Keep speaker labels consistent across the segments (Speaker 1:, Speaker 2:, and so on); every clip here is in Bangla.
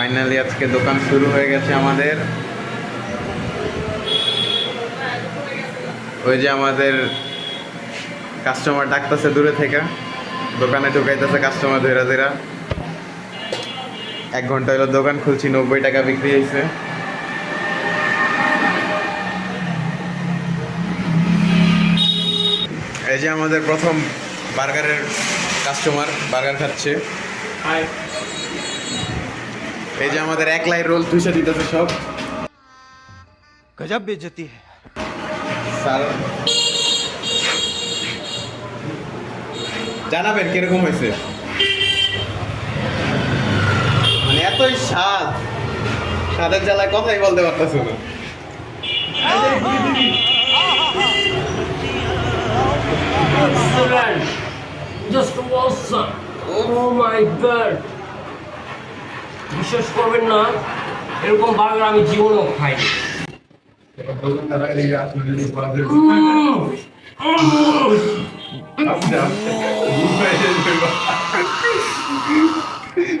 Speaker 1: ফাইনালি আজকে দোকান শুরু হয়ে গেছে আমাদের। ওই যে আমাদের কাস্টমার ডাকতেছে দূরে থেকে। দোকানে ঢুকাইতেছে কাস্টমার ধীরে ধীরে। এক ঘণ্টা হলো দোকান খুলছি, নব্বই টাকা বিক্রি হয়েছে এই যে আমাদের প্রথম বার্গারের কাস্টমার বার্গার খাচ্ছে। এই যে আমাদের একলাই রোল তুইসা দিতেছে সব।
Speaker 2: গজব বেজতি
Speaker 1: স্যার জানাবেন কীরকম হয়েছে? মানে এতই স্বাদ। স্বাদের জ্বালায় কথাই বলতে পারতেছ না।
Speaker 3: Just awesome! Oh my god! বিশ্বাস করবেন না এরকম বার্গার আমি জীবনেও
Speaker 1: খাই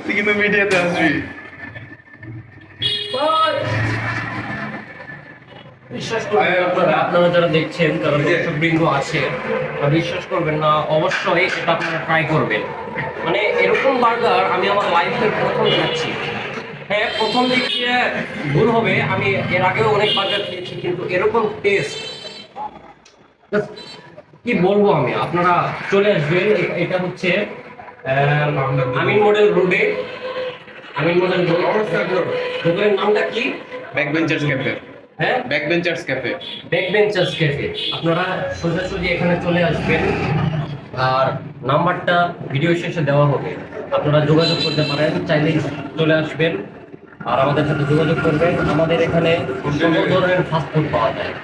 Speaker 1: কিন্তু মিডিয়াতে আসবি।
Speaker 3: বিশ্বাস করবেন আপনারা আপনারা যারা দেখছেন যারা দর্শকবৃন্দ আছে বিশ্বাস করবেন না অবশ্যই এটা আপনারা ট্রাই করবেন। মানে এরকম বার্গার আমি আমার লাইফে প্রথম খাচ্ছি। হ্যাঁ প্রথম দিক দিয়ে ভুল হবে আমি এর আগেও অনেক বার্গার খেয়েছি কিন্তু এরকম টেস্ট কি বলব আমি? আপনারা চলে আসবেন এটা হচ্ছে আমিন মডেল রোডে আমিন মডেল রোড দোকানের নামটা কি?
Speaker 1: ব্যাক বেঞ্চার্স ক্যাফে
Speaker 3: হ্যাঁ?
Speaker 1: Back benchers cafe
Speaker 3: back benchers cafe আপনারা সোজাসুজি এখানে চলে আসবেন। আর নাম্বারটা ভিডিও শেষে দেওয়া হবে। আপনারা যোগাযোগ করতে পারেন চাইলেই চলে আসবেন। আর আমাদের সাথে যোগাযোগ করবেন। আমাদের এখানে সকল ধরনের ফাস্টফুড পাওয়া যায়।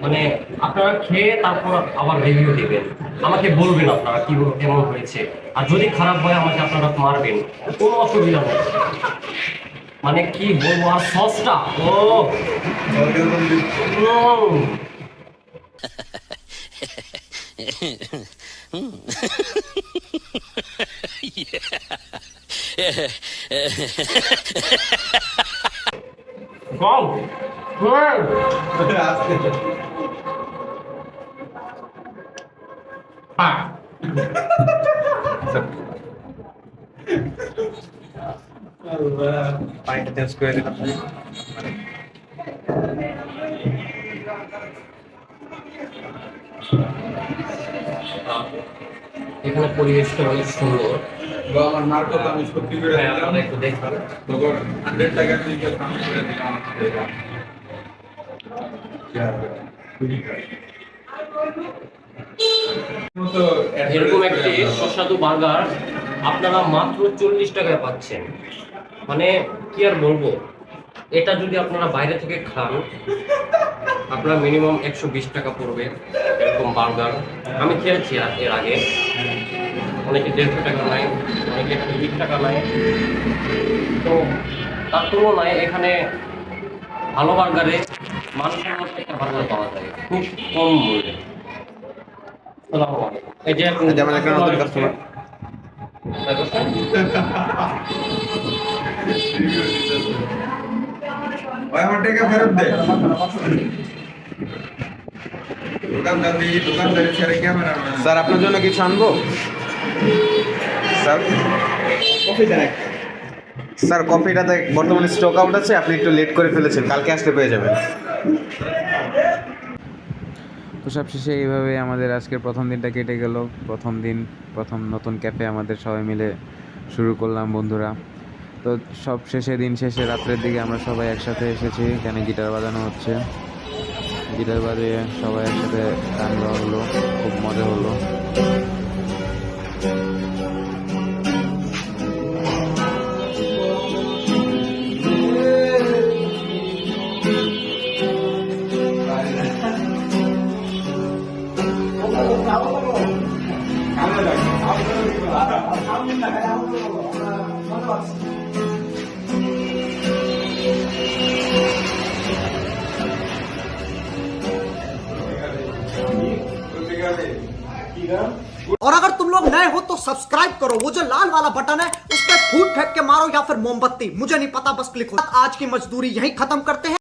Speaker 3: মানে আপনারা খেয়ে তারপর আবার রিভিউ দিবেন। আমাকে বলবেন আপনারা কি কেমন হয়েছে। আর যদি খারাপ হয় আমাকে আপনারা মারবেন। কোনো অসুবিধা নেই। মানে কি বলব আর সসটা? ও। উম। কম
Speaker 1: পানিটা চেঞ্জ করে দিলাম
Speaker 3: এখানে পরিবেশটা অনেক সুন্দর।
Speaker 4: বা আমার আমি সত্যি করে
Speaker 3: হ্যাঁ,
Speaker 4: দিলাম।
Speaker 3: একটু দেখবেন
Speaker 4: তখন হান্ড্রেড টাকা থেকে আমি করে দিলাম
Speaker 3: এরকম একটি সুস্বাদু বার্গার আপনারা মাত্র চল্লিশ টাকায় পাচ্ছেন। মানে কি আর বলব? এটা যদি আপনারা বাইরে থেকে খান আপনার মিনিমাম একশো বিশ টাকা পড়বে এরকম বার্গার আমি খেয়েছি আর- এর আগে। অনেকে দেড়শো টাকা নেয় অনেকে একশো বিশ টাকা নেয়। তো তার তুলনায় এখানে ভালো বার্গারে মানসম্মত একটা বার্গার পাওয়া যায়। খুব কম মূল্যে। এই যে
Speaker 1: যেমন একটা নতুন কাস্টমার
Speaker 4: ভাই আমার টাকা ফেরত দে। দোকানদার দোকানদারি ছেড়ে ক্যামেরা
Speaker 1: স্যার আপনার জন্য কিছু আনব? স্যার স্যার কফিটাতে বর্তমানে স্টক আউট আছে আপনি একটু লেট করে ফেলেছেন কালকে আসতে পেয়ে যাবেন। তো সবশেষে এইভাবে আমাদের আজকের প্রথম দিনটা কেটে গেল। প্রথম দিন প্রথম নতুন ক্যাফে আমাদের সবাই মিলে শুরু করলাম বন্ধুরা। তো সব শেষে দিন শেষে রাত্রের দিকে আমরা সবাই একসাথে এসেছি, এখানে গিটার বাজানো হচ্ছে। গিটার বাজিয়ে সবাই একসাথে গান গাওয়া হলো, খুব মজা হলো।
Speaker 5: और अगर तुम लोग नए हो तो सब्सक्राइब करो। वो जो लाल वाला बटन है, उस पर
Speaker 2: फूट फेंक के मारो या फिर मोमबत्ती। मुझे नहीं पता, बस क्लिक हो। आज की मजदूरी यही खत्म करते हैं।